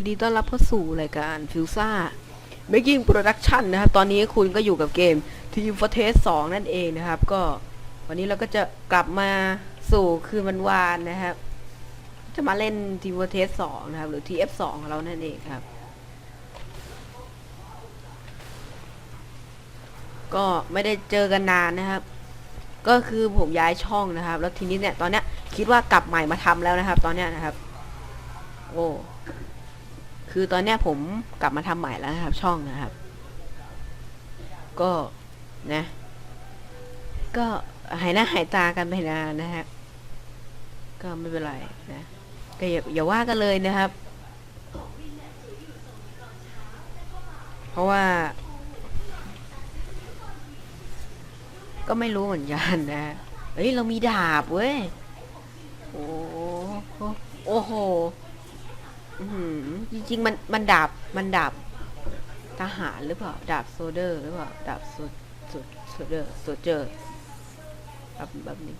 ยินดีต้อนรับเข้าสู่รายการฟิวซ่า Making Production นะครับ ตอนนี้คุณก็อยู่กับเกม Team Fortress 2นั่นเองนะครับ ก็วันนี้เราก็จะกลับมาสู่คืนวันวานนะครับ จะมาเล่น Team Fortress 2นะครับ หรือ TF2 ของเรานั่นเองครับ ก็ไม่ได้เจอกันนานนะครับ ก็คือผมย้ายช่องนะครับ แล้วทีนี้เนี่ยตอนเนี้ยคิดว่ากลับใหม่มาทำแล้วนะครับ ตอนเนี้ยนะครับ โอ้ คือตอนนี้ผมกลับมาทำใหม่แล้วนะครับ ช่องนะครับ ก็นะ ก็หายหน้าหายตากันไปนานนะฮะก็ไม่เป็นไรนะก็อย่าอย่าว่ากันเลยนะครับ เพราะว่า ก็ไม่รู้เหมือนกันนะเฮ้ย เรามีดาบเว้ย โอ้โหโอ้โห จริงๆมันมันดาบมันดาบทหารหรือเปล่า ดาบโซเดอร์หรือเปล่า ดาบโซโซโซเดอร์โซเจอร์แบบแบบนี้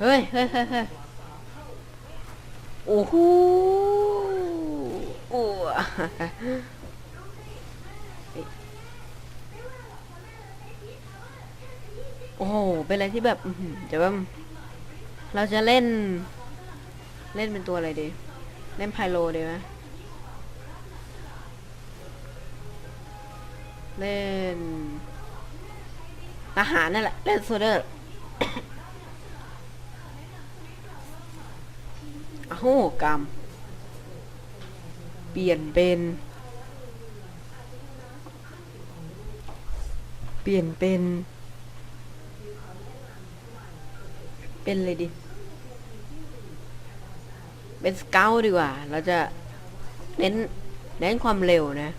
เฮ้ยเฮ้ยเฮ้ยโอ้โหโอ้โอ้โห เป็นอะไรที่แบบอื้อหือแต่ว่า เราจะเล่น เล่นเป็นตัวอะไรดี เล่นไพโลดีไหมเล่นทหารนั่นแหละ เล่นโซเดอร์อ้าวกรรม เปลี่ยนเป็น เปลี่ยนเป็น เป็นเลยดิ เป็นสเกลดีกว่า เราจะเน้นเน้นความเร็วนะ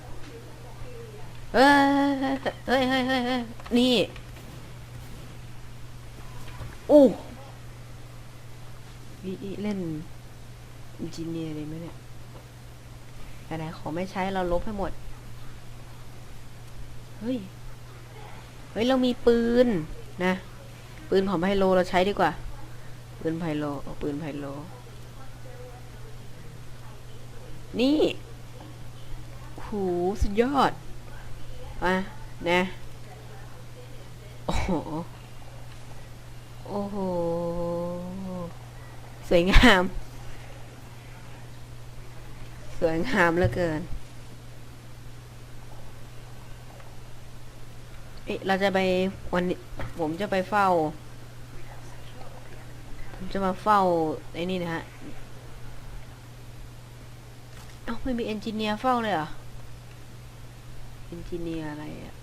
เฮ้ยเฮ้ยเฮ้ยเฮ้ยนี่อู้นี่นี่เล่นอินจิเนียร์เลยไหมเนี่ยไหนขอไม่ใช้เราลบให้หมด เฮ้ย เฮ้ย เรามีปืนนะ ปืนของไพโลเราใช้ดีกว่า ปืนไพโลเอาปืนไพโล นี่หูสุดยอดมานะโอ้โหโอ้โห สวยงาม สวยงามเหลือเกินเอ๊ะเราจะไปวันนี้ผมจะไปเฝ้า ผมจะมาเฝ้าไอ้นี่นะฮะ เอ้าไม่มีเอนจิเนียร์เฝ้าเลยเหรอ เอนจิเนียร์อะไรอะ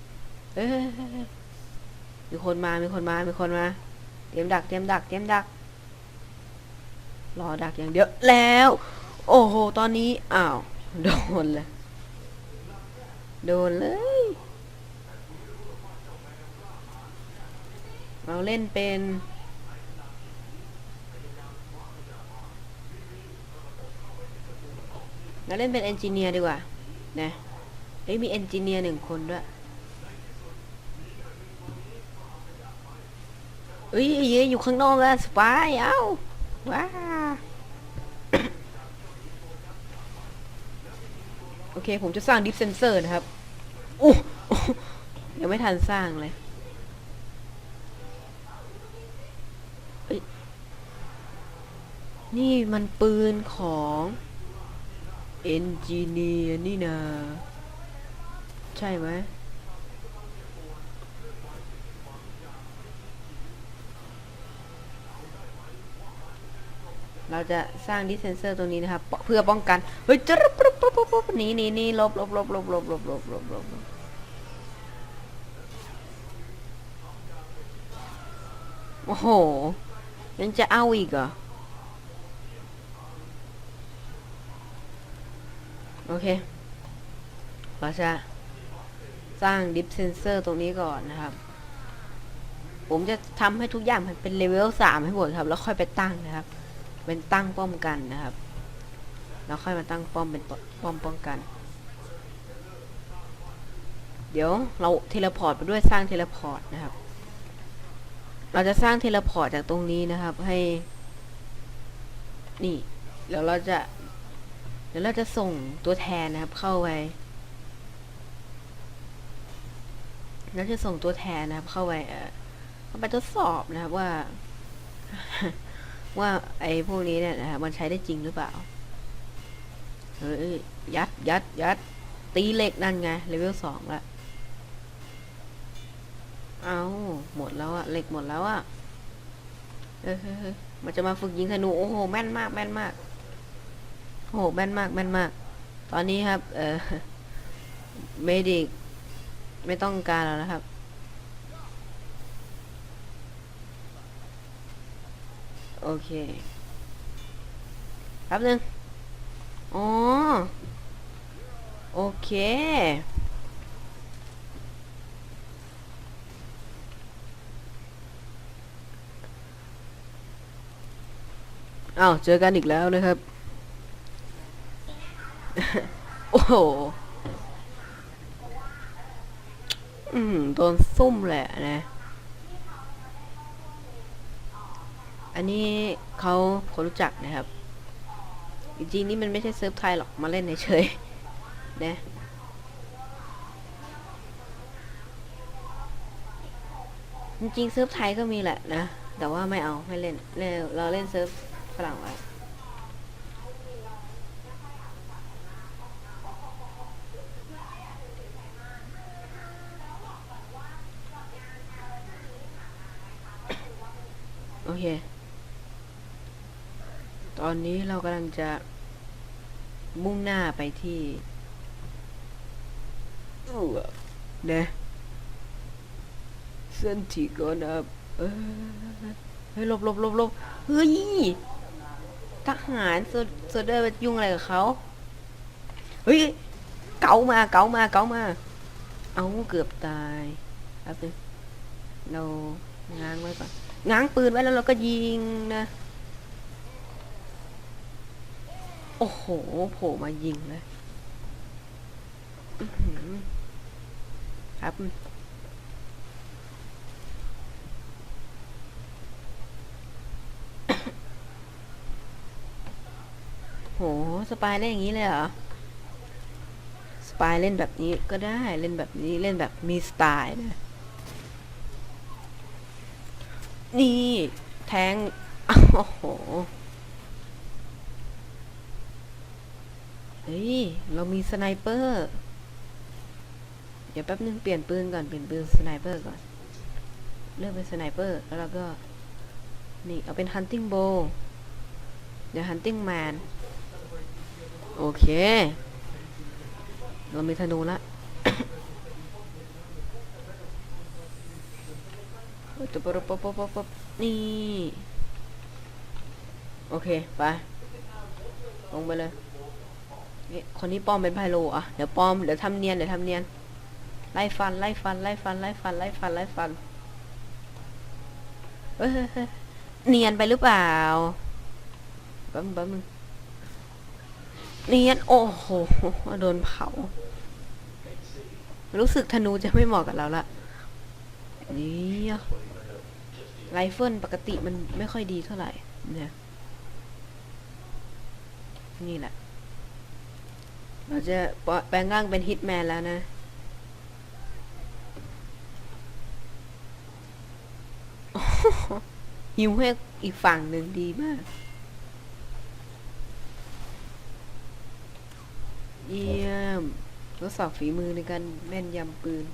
เอ้ยเฮ้ยเฮ้ยเฮ้ยมีคนมา มีคนมา มีคนมา เตรียมดัก เตรียมดัก เตรียมดัก รอดักอย่างเดียวแล้ว โอ้โห ตอนนี้ อ้าว โดนเลย โดนเลย เราเล่นเป็น เราเล่นเป็นเอนจิเนียร์ดีกว่า นะเฮ้ยมีเอนจิเนียร์หนึ่งคนด้วยเอ้ยเย้อยู่ข้างนอกอะสปายเอ้าว้าโอเค ผมจะสร้างดิฟเซนเซอร์นะครับอู้อู้ยังไม่ทันสร้างเลยนี่มันปืนของ เอนจิเนียร์นี่นาใช่ไหมเราจะสร้างดิสเซนเซอร์ตรงนี้นะครับ เพื่อป้องกัน เฮ้ยจะปุ๊บปุ๊บปุ๊บปุ๊บหนีหนีหนีลบลบลบลบลบลบลบลบลบลบโอ้โหยังจะเอาอีกเหรอ โอเคเราจะสร้างดิฟเซนเซอร์ตรงนี้ก่อนนะครับ ผมจะทำให้ทุกอย่างมันเป็นเลเวลสามให้หมดครับ แล้วค่อยไปตั้งนะครับ เป็นตั้งป้อมกันนะครับ แล้วค่อยมาตั้งป้อมเป็นป้อมป้องกัน เดี๋ยวเราเทเลพอร์ตไปด้วยสร้างเทเลพอร์ตนะครับ เราจะสร้างเทเลพอร์ตจากตรงนี้นะครับ ให้ นี่เดี๋ยวเราจะ เดี๋ยวเราจะส่งตัวแทนนะครับ เข้าไปเราจะส่งตัวแทนนะครับ เข้าไปเอ่อเข้าไปทดสอบนะครับว่า ว่าไอ้พวกนี้เนี่ยนะครับมันใช้ได้จริงหรือเปล่าเฮ้ยยัดยัดยัดตีเหล็กนั่นไงเลเวลสองละเอาหมดแล้วอะเหล็กหมดแล้วอะเฮ้ยเฮ้ยเฮ้ยมันจะมาฝึกยิงธนูโอ้โหแม่นมากแม่นมาก โอ้โหแม่นมากแม่นมาก ตอนนี้ครับ เออเมดิกไม่ต้องการแล้วนะครับ โอเคแป๊บนึงอ๋อ โอเค อ้าว เจอกันอีกแล้วนะครับ โอ้โห อืม โดนซุ่มแหละนะ อันนี้เขาคนรู้จักนะครับ จริงๆนี่มันไม่ใช่เซิร์ฟไทยหรอก มาเล่นเฉยๆนะจริงๆเซิร์ฟไทยก็มีแหละนะ แต่ว่าไม่เอา ไม่เล่นเล่นเราเล่นเซิร์ฟฝรั่งไว้ เค ตอนนี้เรากำลังจะมุ่งหน้าไปที่เนะเส้นที่ก่อนนะเออเฮ้ยหลบหลบลบลบเฮ้ยทหารโซเดอร์ไปยุ่งอะไรกับเขาเฮ้ย เก๋ามา เก๋ามา เก๋ามา เอาเกือบตายแป๊บนึงเราง้างไว้ก่อน ง้างปืนไว้แล้วเราก็ยิงนะ โอ้โหโผล่มายิงเลยอื้อหือครับโห สปายเล่นอย่างนี้เลยเหรอ สปายเล่นแบบนี้ก็ได้ เล่นแบบนี้ เล่นแบบมีสไตล์นะ นี่ แทงโอ้โหเฮ้ย เรามีสไนเปอร์ เดี๋ยวแป๊บนึงเปลี่ยนปืนก่อน เปลี่ยนปืนสไนเปอร์ก่อน เลือกเป็นสไนเปอร์ แล้วเราก็ นี่ เอาเป็น hunting bow เดี๋ยว hunting man โอเค เรามีธนูละ จะปบปบปบปบนี่ โอเค ไป ลงไปเลยนี่คนนี้ป้อมเป็นไพโลอะ เดี๋ยวป้อม เดี๋ยวทำเนียน เดี๋ยวทำเนียน ไล่ฟัน ไล่ฟัน ไล่ฟัน ไล่ฟัน ไล่ฟัน ไล่ฟัน เฮ้ยเนียนไปหรือเปล่าบนึงแป๊บนึงเนียน โอ้โห โดนเผา รู้สึกธนูจะไม่เหมาะกับเราละนี่อะ ไรเฟิลปกติมันไม่ค่อยดีเท่าไหร่ เนี่ย นี่แหละ เราจะแปลงร่างเป็นฮิตแมนแล้วนะ หิวให้อีกฝั่งหนึ่งดีมากเยี่ยมทดสอบฝีมือในการแม่นยำปืน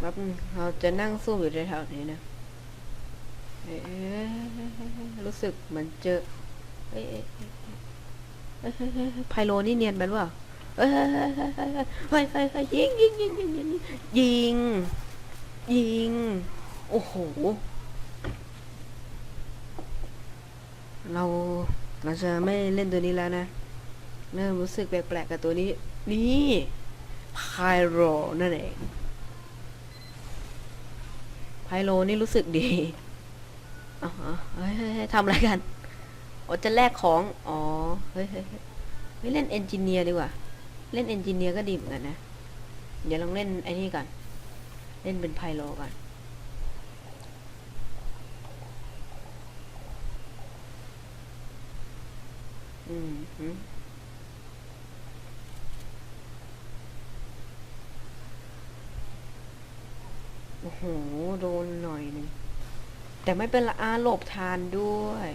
แบบเราจะนั่งสู้อยู่แถวๆนี้นะเอ๊ะรู้สึกเหมือนเจอเอ๊ะเอ๊ะเอ๊ะเอ๊ะเอ๊ะเอ๊ะไพโลนี่เนียนไปหรือเปล่าเฮ้ยเฮ้ยเฮ้ยเฮ้ยเฮ้ยยิงยิงยิงยิงยิงยิง ยิง โอ้โห เราเราจะไม่เล่นตัวนี้แล้วนะ เริ่มรู้สึกแปลกๆกับตัวนี้ นี่ไพโรนั่นเอง ไพโลนี่รู้สึกดีอ๋อเฮ้ยทำอะไรกันอ๋อจะแลกของ อ๋อเฮ้ยเฮ้ยเฮ้ยไม่เล่นเอนจิเนียร์ดีกว่า เล่นเอนจิเนียร์ก็ดีเหมือนกันนะ เดี๋ยวลองเล่นไอ้นี่ก่อน เล่นเป็นไพโลก่อนอืม โอ้โหโดนหน่อยหนึ่งแต่ไม่เป็นละอาหลบทานด้วย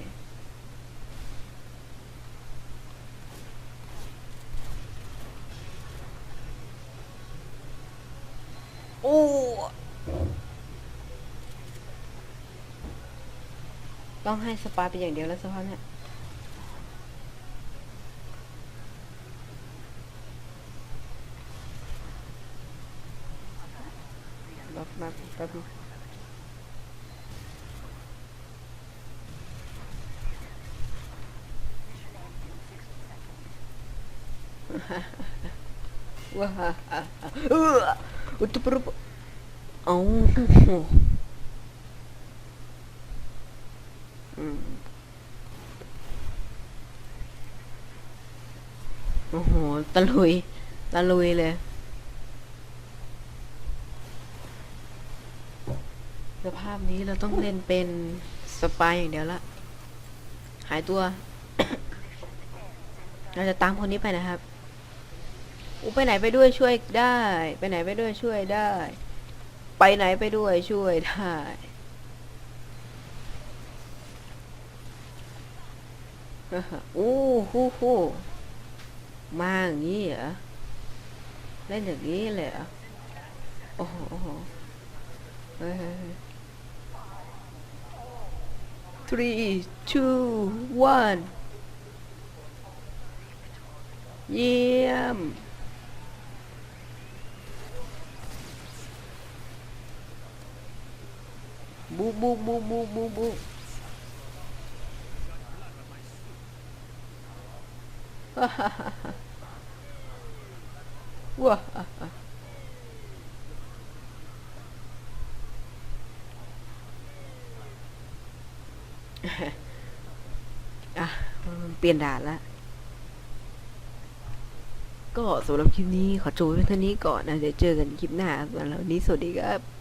โอ้ต้องให้สปาเป็นอย่างเดียวแล้วสักพักเนี่ย แป๊ บแป๊บแป๊บว้าเอออุตปรุปเอาอืมโอ้โห ตะลุย ตะลุยเลย สภาพนี้เราต้องเล่นเป็นสปายอย่างเดียวละ หายตัว เราจะตามคนนี้ไปนะครับอูไปไหนไปด้วยช่วยได้ ไปไหนไปด้วยช่วยได้ ไปไหนไปด้วยช่วยได้โอ้ฮู้ฮู้มาอย่างนี้เหรอเล่นอย่างนี้เลยเหรอโอ้โหโอ้โหเฮ้ยเฮ้ยเฮ้ย three two one เยี่ยมบูบูบูบูบูบูฮ่าฮ่าฮ่าฮ่าว้าฮ่าฮ่า อะเปลี่ยนด่านละก็สำหรับคลิปนี้ขอจบไว้เท่านี้ก่อนนะเดี๋ยวเจอกันคลิปหน้าสำหรับวันนี้สวัสดีครับ